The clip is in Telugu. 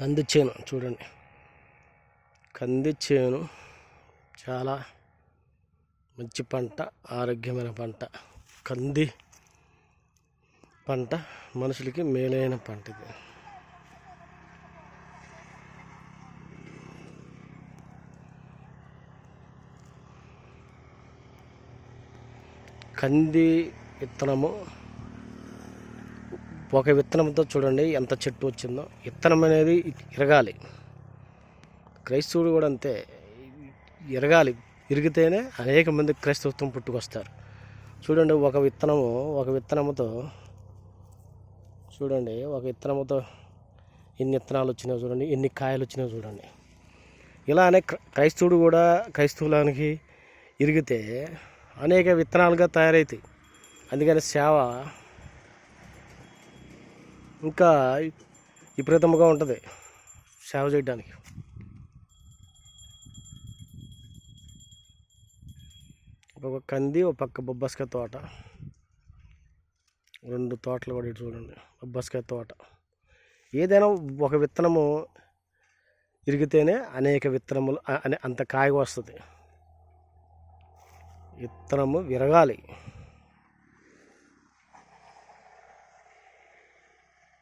కంది చేను చూడండి. కంది చేను చాలా మంచి పంట ఆరోగ్యమైన పంట. కంది పంట మనుషులకి మేలైన పంట ఇది. కంది విత్తనము ఒక విత్తనంతో చూడండి ఎంత చెట్టు వచ్చిందో. విత్తనం అనేది ఇరగాలి. క్రైస్తవుడు కూడా అంతే. ఇరగాలి. ఇరిగితేనే అనేక మంది క్రైస్తవత్వం పుట్టుకొస్తారు. చూడండి ఒక విత్తనము ఒక విత్తనముతో చూడండి ఒక విత్తనముతో ఎన్ని విత్తనాలు వచ్చినాయో చూడండి ఎన్ని కాయలు వచ్చినాయో చూడండి. ఇలానే క్ర- క్రైస్తవుడు కూడా క్రైస్తవులానికి ఇరిగితే అనేక విత్తనాలుగా తయారవుతాయి అందుకని సేవ ఇంకా విపరీతంగా ఉంటుంది సేవ చేయడానికి. ఒక కంది ఒక పక్క బొబ్బస్కాయ తోట. రెండు తోటలు కూడా ఇటు చూడండి బొబ్బస్కాయ తోట. ఏదైనా ఒక విత్తనము ఇరిగితేనే అనేక విత్తనములు అనే అంత కాయ వస్తుంది. విత్తనము విరగాలి.